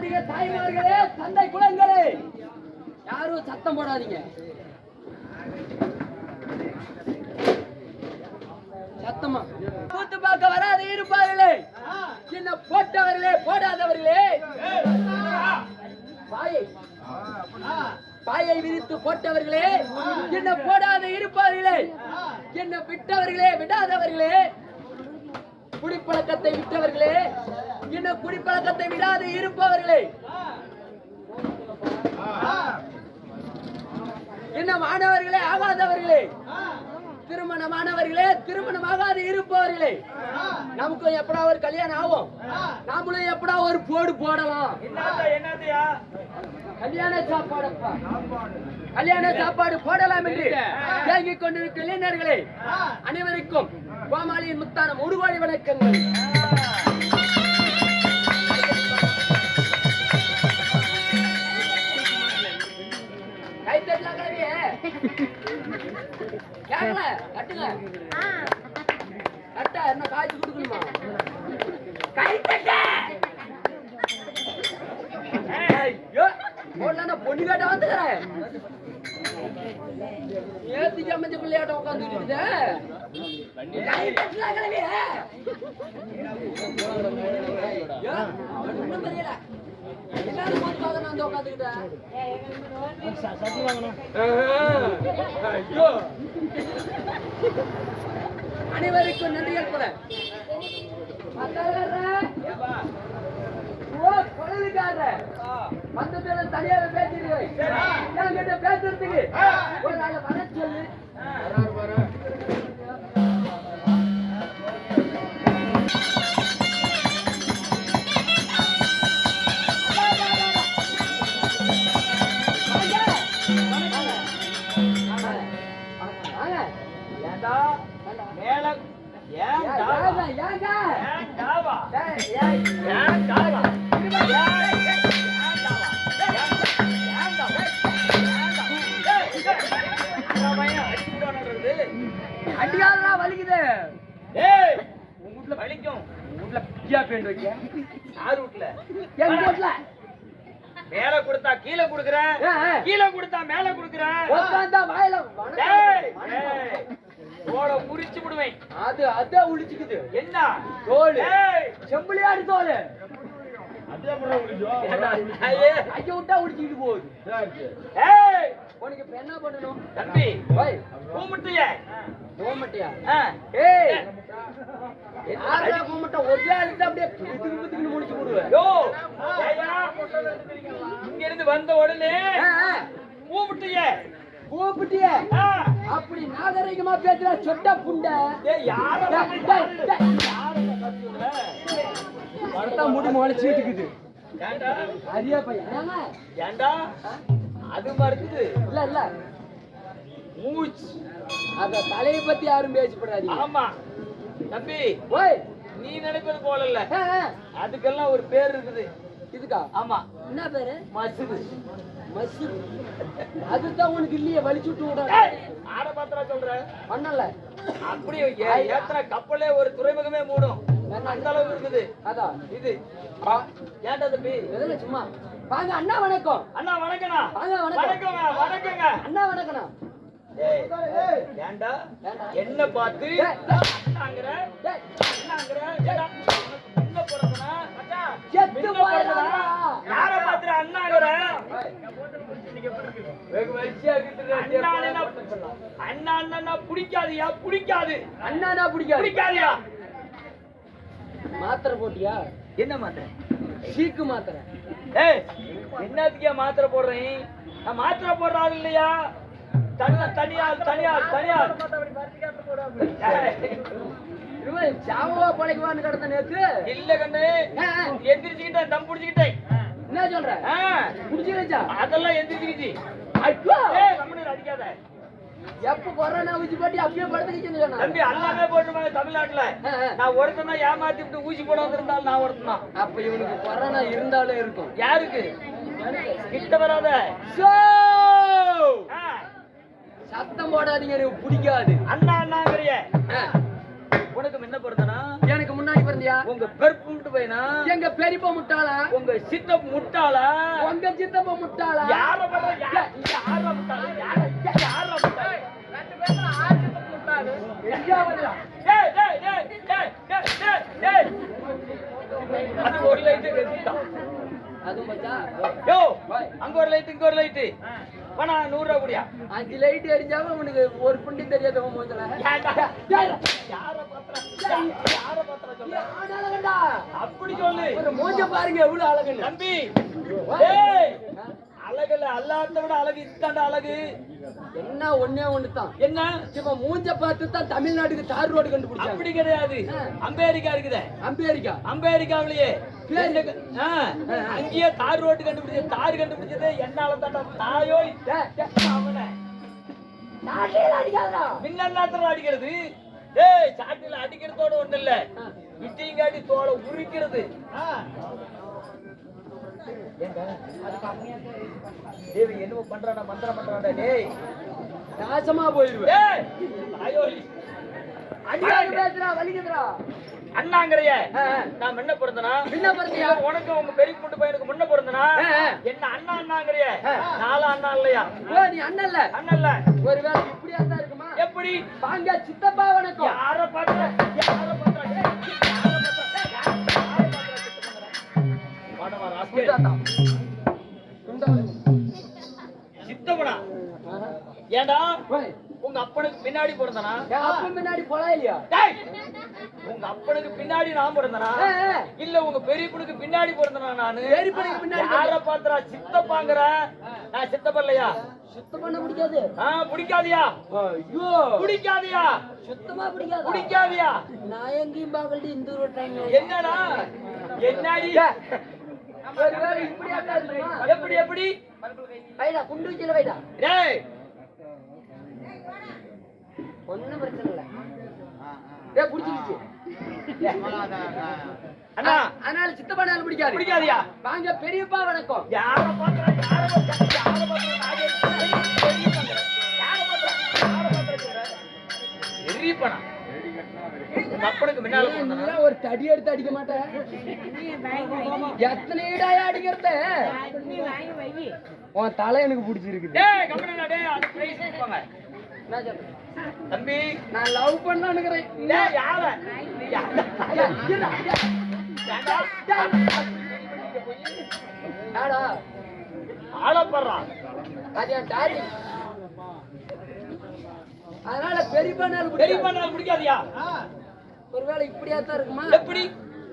போடாதீங்க தாய்மார்களே தந்தை குழந்தைகளே யாரும் சத்தம் போடாதீங்க. சத்தமா? கூத்து பார்க்க வராது இருப்பார்களே. சின்ன போட்டவர்களே போடாதவர்களே. பாயை பாயை விரித்து போட்டவர்களே. என்ன போடாத இருப்பார்களே. என்ன விட்டவர்களே விடாதவர்களே. குடிப்பழக்கத்தை விட்டவர்களே. என்ன குடிப்பழக்கத்தை விடாது இருப்பவர்களே. என்ன மாணவர்களே ஆகாதவர்களே. திருமணமானவர்களே திருமணமாகாது இருப்பவர்களே. நமக்கும் எப்படா ஒரு கல்யாணம் ஆகும்? நாமளும் எப்படா ஒரு போடு போடலாம்? கல்யாண சாப்பாடு கல்யாண சாப்பாடு போடலாம் என்று தேங்கிக் கொண்டிருக்கும் இளைஞர்களே. அனைவருக்கும் கோமாளியின் முத்தான ஒரு கோடி வணக்கங்கள். கேட்கல கட்டுங்க. கட்ட என்ன காய்ச்சி கொடுக்கணுமா? கை தட்ட ஐயோ போடலன்னா பொண்ணு கேட்ட வந்துக்கிறேன். ஏத்தி சமைச்ச பிள்ளையாட்ட உட்காந்துக்கிட்டு தெரியல. அனைவருக்கும் ஓ குழந்தைக்காரர. வந்த பேர தனியாக பேசிடுவேன் பேசுறதுக்கு. ஒரு நாள் வர சொல்லு. அடியாலெல்லாம் வலிக்குது. ஏய், உன் வீட்ல வலிக்கும். உங்க வீட்ல பியா பேண்ட் வைக்க. யார் வீட்ல எங்க வீட்ல மேல கொடுத்தா கீழே குடுக்குற. கீழே கொடுத்தா மேல குடுக்குற உட்காந்தா வாயில தோலை உரிச்சு விடுவேன். அது அதான் உளிச்சுக்குது. என்ன? தோல். செம்பிளியாடு தோல்? கைய விட்டா உடிச்சுக்கிட்டு போகுது. ஏய், பண்ணணும் தம்பி ஓய். கூமுட்டிய போக மாட்டியா ஆ. ஏய். யாரா ஒரே ஆளுக்கு அப்படியே பிதுக்குன்னு முடிச்சு யோ, ஏய்யா, இங்க இருந்து வந்த உடனே கூமுட்டிய கூப்பிட்டிய. அப்படி நாகரிகமா பேசுற சொட்ட புண்டை. யார முடி முளைச்சிட்டு ஏண்டா? அரியா பையன்? ஏண்டா? அது மறுக்குது இல்ல இல்ல. மூச்சு. அத தலையை பத்தி யாரும் பேசப்படாதீங்க. ஆமா. தம்பி ஓய். நீ நினைப்பது போல இல்ல. அதுக்கெல்லாம் ஒரு பேர் இருக்குது. இதுக்கா? ஆமா. என்ன பேரு? மசுது. மசு அதுதான் உனக்கு இல்லையே வலிச்சு விட்டு விட. ஆட பாத்திரா சொல்ற? பண்ணல. அப்படியே ஏத்துற கப்பலே ஒரு துறைமுகமே மூடும். அந்த அளவு இருக்குது. அதான். இது. ஏன்டா தம்பி? சும்மா. வாங்க அண்ணா வணக்கம். அண்ணா வணக்கண்ணா வாங்க, வணக்கம். வணக்கங்க வணக்கங்க அண்ணா வணக்கண்ணா ஏய், ஏன்டா என்ன பார்த்து. அண்ணாங்கிற அண்ணாங்கிற என்ன பிறந்தனா மச்சான் செத்து. பிறந்தனா? யார பார்த்து அண்ணாங்கிற. அண்ணா அண்ணா அண்ணா அண்ணா பிடிக்காதியா? பிடிக்காது. அண்ணானா பிடிக்காது. பிடிக்காதியா? மாத்திரை போட்டியா? என்ன மாத்திரை? சீக்கு மாத்திரை. ஏய் என்னத்துக்கே மாத்திரை போடுறேன் நான் மாத்திரை போடுற ஆள் இல்லையா? தனியா தனியார் தனியார் தனியார் இவன் சாவா பழைக்குவான்னு கிடந்த நேத்து. இல்ல கண்ணு. எந்திரிச்சுக்கிட்டேன் தம் பிடிச்சுக்கிட்டேன். என்ன சொல்ற? வச்சா அதெல்லாம் எந்திரிச்சுக்கிச்சு. ஐயோ ஏய் கம்முனு அடிக்காத. எப்ப கொரோனா ஊசி போட்டி அப்பயே படுத்துக்கிச்சுன்னு சொன்னா தம்பி எல்லாமே போட்டுருவாங்க தமிழ்நாட்டுல. நான் ஒருத்தனா ஏமாத்தி விட்டு ஊசி போட வந்திருந்தாலும் நான் ஒருத்தன்? தான் அப்ப இவனுக்கு கொரோனா இருந்தாலும் இருக்கும். யாருக்கு? கிட்ட வராத. சத்தம் போடாதீங்க எனக்கு பிடிக்காது. அண்ணா அண்ணாங்கிறிய. உனக்கு முன்ன பொறுத்தனா எனக்கு முன்ன முன்னாடி பிறந்தியா? உங்க பெருப்புட்டு பையனா? எங்க பெரியப்பா முட்டாளா? உங்க சித்தப்பு முட்டாளா? உங்க சித்தப்பா முட்டாளா? யார? யார முட்டாளா? யார அங்க ஒரு லைட் இங்க ஒரு லைட் பணா நூறு ரூபா குடியா. அஞ்சு லைட் அடிச்சாம உனக்கு ஒரு புண்டி தெரியாதவன் மூஞ்சல. அப்படி சொல்லு. மூஞ்ச பாருங்க எவ்வளவு அழகுன்னு. தம்பி டேய் அழகுல அல்லாத விட அழகு இதுதான்டா அழகு. என்ன ஒண்ணே ஒண்ணுதான். என்ன? இவன் மூஞ்ச பார்த்து தான் தமிழ்நாட்டுக்கு தார் ரோடு கண்டுபிடிச்சாங்க. அப்படி கிடையாது. அமெரிக்கா இருக்குதே. அம்பேரிக்கா அமெரிக்காவிலேயே அங்கேயே தார் ரோட்டு கண்டுபிடிச்சது தார் கண்டுபிடிச்சது என்னால தாண்டா தாயோ அவனை. மின்னல் அடிக்கிறது. டேய் சாட்டில அடிக்கிறதோட ஒண்ணு இல்ல. இட்டிங்காட்டி தோலை உரிக்கிறது. தேவி பண்றாடா மந்திரம் பண்றாடா டேய். நாசமா போயிருவேன் அண்ணாங்கறைய. நான் முன்ன பிறந்தனா? பின்ன பிறந்தியா? உனக்கு உங்க பெரிய பொண்ணு பையனுக்கு முன்ன பிறந்தனா. என்ன அண்ணா அண்ணாங்கறைய. நாலு அண்ணா இல்லையா? நீ அண்ணல்ல அண்ணல்ல ஒருவேளை இப்படியா தான் இருக்குமா? எப்படி? வாங்க சித்தப்பா வணக்கம் யார பாக்குற யார சித்தப்படா. ஏண்டா? உங்க அப்பனுக்கு பின்னாடி பிறந்தனா? இல்லையா? உங்க அப்பனுக்கு பின்னாடி நான் பிறந்தனா. இல்ல உங்க பெரியப்பனுக்கு பின்னாடி பிறந்தனா நானு? பெரியப்பனுக்கு பின்னாடி யார பாத்துறா சித்தப்பாங்கற? நான் சித்தப்பா இல்லையா சுத்தம் பண்ண பிடிக்காது ஆ பிடிக்காதியா? ஐயோ. பிடிக்காதியா? சுத்தமா பிடிக்காது? பிடிக்காதியா? நான் எங்கேயும் பார்க்கல இந்த என்னடா? என்னடி? எப்படி எப்படி வைடா குண்டு வச்சில வைடா டேய் ஒண்ணும் பிரச்சனை இல்ல புடிச்சிருச்சு அண்ணா அதனால சித்தப்பானால பிடிக்காது பிடிக்காதியா வாங்க பெரியப்பா வணக்கம் யார பெரியப்பங்க. யார எல்லாம் ஒரு தடி எடுத்து அடிக்க மாட்டேன் எத்தனை இடாயா அடிக்கிறது? உன் தலை எனக்கு சொல்ற? தம்பி. நான் லவ் பண்ணானுங்கிறேன் டேய் யார? யாடா ஆளப்படுறான் அது என் டாடி. அதனால பெரியப்பா நாள் பெரியப்பா நாள் பிடிக்காதியா? ஒருவேளை இப்படியா தான் இருக்குமா? எப்படி?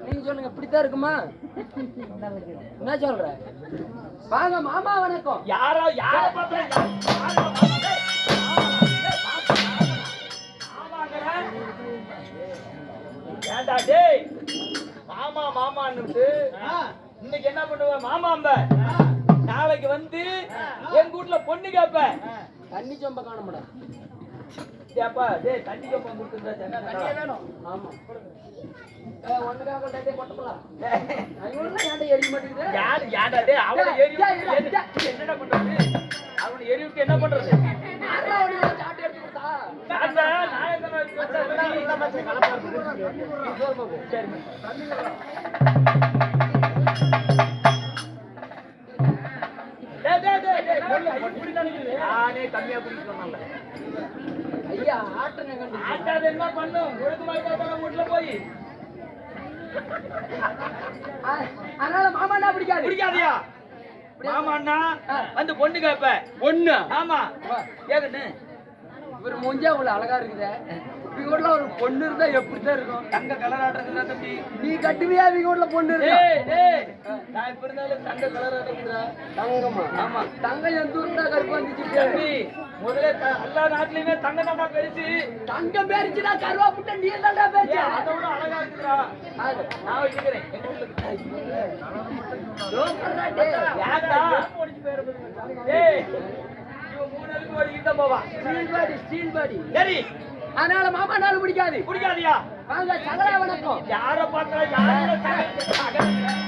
நீங்க சொல்லுங்க இப்படித்தான் இருக்குமா? என்ன சொல்ற? வாங்க மாமா வணக்கம். யாரா யார. ஏண்டா டேய் மாமா மாமான்னுட்டு இன்னைக்கு என்ன பண்ணுவ? மாமா அம்ப. நாளைக்கு வந்து எங்க வீட்ல பொண்ணு கேப்ப. தண்ணி சொம்ப காண மாட்டேன் ஏப்பா டேய் தண்ணி கப்பம் கொடுத்துருந்தா தண்ணி வேணும் ஆமா ஏ, ஒண்ணுக்காக டேய் கொட்டப்பலாம் ஐயோலாம் ஏன்டா எரிய என்ன பண்ணும்? ஒழுங்கு மாதிரி வீட்டுல போய். அதனால மாமா என்ன பிடிக்காது. பிடிக்காதியா? மாமா அண்ணா வந்து பொண்ணு கேப்ப. ஒண்ணு ஆமா. கேக்கண்ணு. இவர் மூஞ்சா அவ்வளவு அழகா இருக்குதே. இவங்க வீட்ல ஒரு பொண்ணு இருந்தா எப்படிதான் இருக்கும்? தங்க கலர் ஆடுறதுல தம்பி? நீ கட்டுவியா இவங்க வீட்ல பொண்ணு நான் இப்ப இருந்தாலும் தங்க கலர் ஆடுறதுடா தங்கம்மா. ஆமா. தங்கம் எந்த ஊருடா கருப்பு வந்துச்சு? தம்பி முதல்ல எல்லா நாட்டுலயுமே தங்க தாண்டா பெருசு தங்கம் பேரிச்சுடா கருவா புட்ட நீ தான்டா பேரிச்ச ஏய், அதை விட அழகா இருக்குடா. நான் வச்சுக்கிறேன் அதனால மாமா நாள் பிடிக்காது. பிடிக்காதியா? வாங்க சகல வணக்கம். யார பார்த்தா யார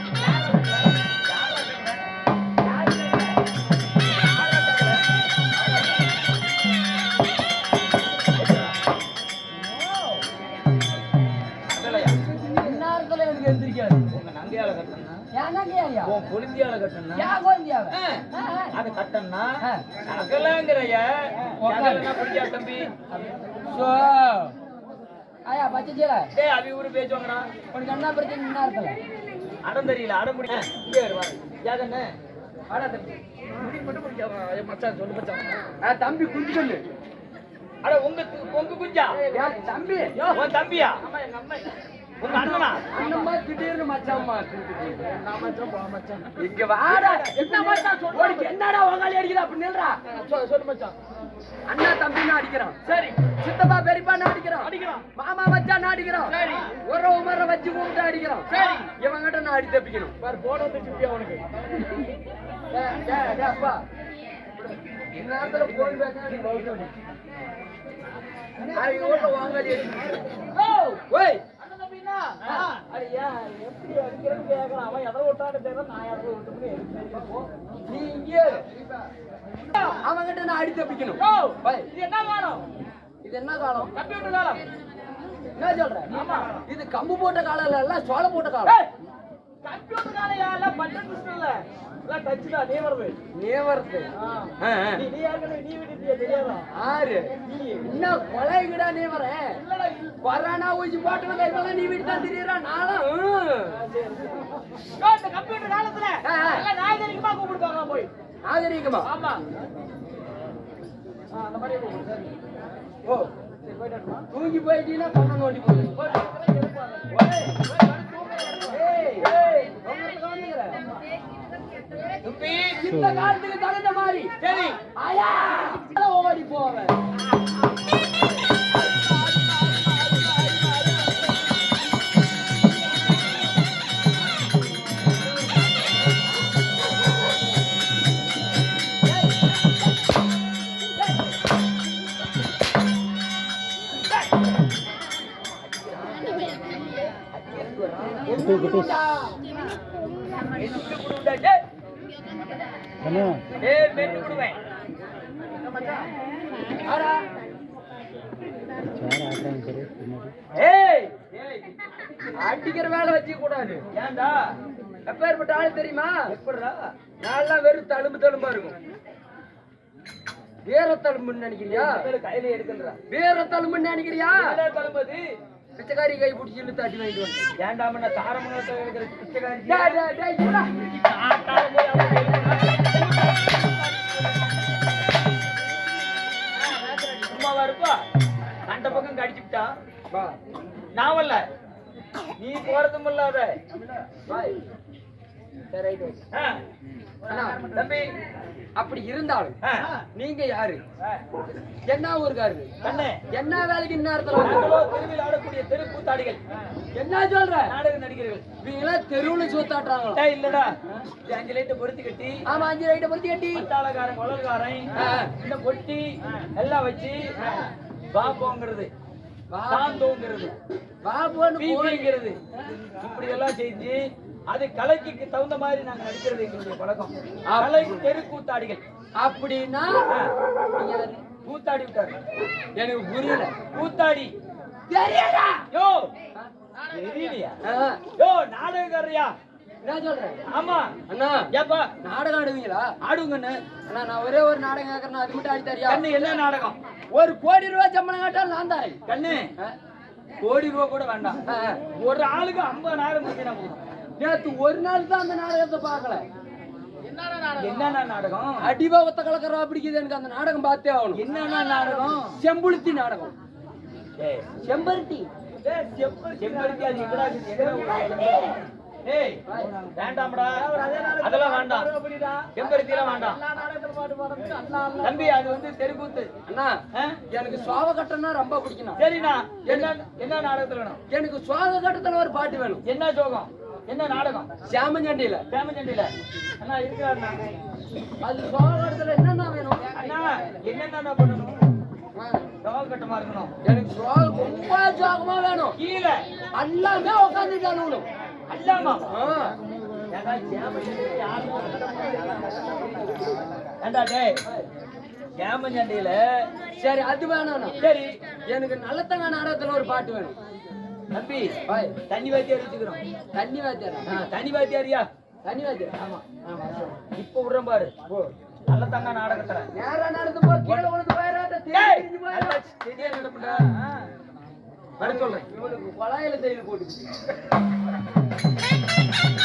உன் கொழுந்தியால ஆ. அது உக்காரு. நகலன்னா பிடிக்கா தம்பி? சோ. ஆயா பச்சைஜில டேய் அவி ஊரு பேசுவாங்கடா உனக்கு என்ன பிரச்சனை என்ன இருக்கல. அடம் தெரியல அடம் பிடி. இங்கே வருவாங்க யாதண்ணே வாடா தம்பி. முடி மட்டும் மச்சான் சொல்லு மச்சான். தம்பி குஞ்சு கண்ணு அட உங்க உங்க குஞ்சா? தம்பி. உன் தம்பியா? உங்க அண்ணனா? அண்ணம்மா திடீர்னு மச்சாம்மா இங்க வாடா. என்ன மச்சான் சொல்லு என்னடா உங்காலி அடிக்குது? அப்படி நில்றா. சொல்லு மச்சான். அண்ணா தம்பின்னு அடிக்கிறான். சரி. சித்தப்பா பெரியப்பான்னு அடிக்கிறான். அடிக்கிறான். மாமா மச்சான் அடிக்கிறான். சரி. உறவு மர வச்சு கூப்பிட்டு அடிக்கிறான். சரி. இவங்கிட்ட நான் அடி தப்பிக்கணும். பாரு போட வந்து டேய், டேய், அப்பா. இந்நேரத்துல போன் பேசினா. ஓய்! தெரியல. நான் அடி தப்பிக்கணும். இது என்ன காலம்? இது என்ன காலம்? கம்ப்யூட்டர் காலம். என்ன சொல்ற. இது கம்பு போட்ட காலம் இல்ல எல்லாம் சோள போட்ட காலம். ஏய், கம்ப்யூட்டர் காலம் யாரெல்லாம் பட்டன் சிஸ்டம் இல்ல எல்லாம் டச் தான் நீ வருது நீ வருது ஆ. ஆ, ஆ. நீ நீ யாருன்னு நீ விட்டுட்டியா தெரியாதா? ஆறு நீ. என்ன கொலைகிடா நீ வர? இல்லடா இல்ல. கொரோனா ஊசி போட்டு வந்த இதெல்லாம் நீ வீட்டு தான் திரியறா நானும் கம்ப்யூட்டர் காலத்துல நாகரிகமா கூப்பிடுவாங்க போய். நாகரீகமா? ஆமா. அந்த மாதிரி. ஓ? தூங்கி போயிட்டீங்கன்னா கண்ணை நோண்டி போகுது இந்த காலத்துக்கு தகுந்த மாதிரி. சரி. ஆயா. ஓடி போவேன் மென்னு கொடுவேன். ஏய் ஏய், அடிக்கிற வேலை வச்சுக்க கூடாது ஏன்டா எப்பேற்பட்ட ஆள் தெரியுமா? எப்படிடா? நான்லாம் வெறும் தழும்பு தழும்பா இருக்கும். வீர தழும்புன்னு நினைக்கிறியா கையில எடுக்கலடா. வீர தழும்புன்னு நினைக்கிறியா தளபதி பிச்சைக்காரி கை பிடிச்சி இழுத்து அடி வாங்கிட்டு வந்து ஏன்டா நான் தாரமங்கலத்துல இருக்கிற பிச்சைக்காரி சும்மாவா இருப்பா? கண்ட பக்கம் கடிச்சுட்டா வா, நான் வரல. நீ போறதும் இல்லாத. தம்பி அப்படி இருந்தாலும். நீங்க யாரு. என்ன ஊருக்காரு என்ன வேலைக்கு இந்நேரத்துல தெருவில் ஆடக்கூடிய தெருக்கூத்தாடிகள் என்ன சொல்ற? நாடக நடிகர்கள். இவங்களா தெருவுல சூத்தாட்டுறாங்களா? டேய், இல்லடா. அஞ்சு லைட்டை பொருத்தி கட்டி ஆமா அஞ்சு ரைட்டை பொறுத்தி கட்டி. பட்டாளக்காரன் குழல்காரன். இந்த பொட்டி எல்லாம் வச்சு பாப்போங்கிறது வா தாந்தோங்கிறது வா. போன்னு போய். பீபிங்கிறது இப்படி எல்லாம் செஞ்சு அது கலைக்கு தகுந்த மாதிரி நாங்க நடிக்கிறது எங்களுடைய பழக்கம். கலை தெருக்கூத்தாடிகள். அப்படின்னா நீங்க யாரு? கூத்தாடி விட்டாரு. எனக்கு புரியல. கூத்தாடி. தெரியல யோ! தெரியலையா? யோ நாடகக்காரரியா. என்ன சொல்ற? ஆமா. அண்ணா ஏப்பா? நாடகம் ஆடுவீங்களா? ஆடுங்கண்ணு. அண்ணா நான் ஒரே ஒரு நாடகம் கேட்கறேன் அது மட்டும் ஆடி தரியா? கண்ணு என்ன நாடகம்? ஒரு கோடி ரூபாய் சம்பளம் கேட்டாலும் நான் தரேன். கண்ணு. கோடி ரூபா கூட வேண்டாம். ஒரு ஆளுக்கு ஐம்பதாயிரம் கொடுத்தா போதும். நேத்து ஒரு நாள் தான் அந்த நாடகத்தை பார்க்கல. என்னென்ன நாடகம்? அடிபாவத்தை கலக்கறா பிடிக்குது? எனக்கு அந்த நாடகம் பார்த்தே ஆகணும். என்னென்ன நாடகம்? செம்புளுத்தி நாடகம். செம்பருத்தி. ஏய், செம்பருத்தி அது வேண்டாம்டா. அதெல்லாம் வேண்டாம். செம்பருத்தி எல்லாம் வேண்டாம். தம்பி அது வந்து தெருக்கூத்து. அண்ணா? எனக்கு சுவாவ கட்டம்னா ரொம்ப பிடிக்கணும் சரிண்ணா. என்ன என்ன நாடகத்துல வேணும்? எனக்கு சுவாக கட்டத்துல ஒரு பாட்டு வேணும். என்ன சோகம்? என்ன நாடகம்? சாமஞ்சண்டியில பேமச்சண்டில அண்ணா இருக்கிறாருண்ணா அது கட்டத்துல என்னென்ன வேணும்? அண்ணா என்னென்ன பண்ணணும்? ஆ, சவால் கட்டமா இருக்கணும். எனக்கு சுவாக ரொம்ப சுவாகமா வேணும். கீழே. எல்லாமே உட்காந்துட்டு அழுகணும் அல்லாமா ஏண்டா, சேமஞ்சண்டியில டேய் சேமஞ்சண்டியில சரி அது வேணாண்ணா. சரி. எனக்கு நல்லத்தங்க நாடகத்துல ஒரு பாட்டு வேணும். தம்பி பாய் தண்ணி வாத்தியார் வச்சுக்கிறோம்? தண்ணி வாத்தியாரா ஆ, தண்ணி வாத்தியாரியா தண்ணி வாத்தியார் ஆமா ஆமா இப்ப விடுறேன் பாரு. நல்ல தங்க நாடகத்துல. நேரா நடந்து போ. கீழே விழுந்து போயிடாத தெரிஞ்சு சரியா நடப்புடா. வர சொல்றேன். இவனுக்கு கொலாயில தையல் போட்டு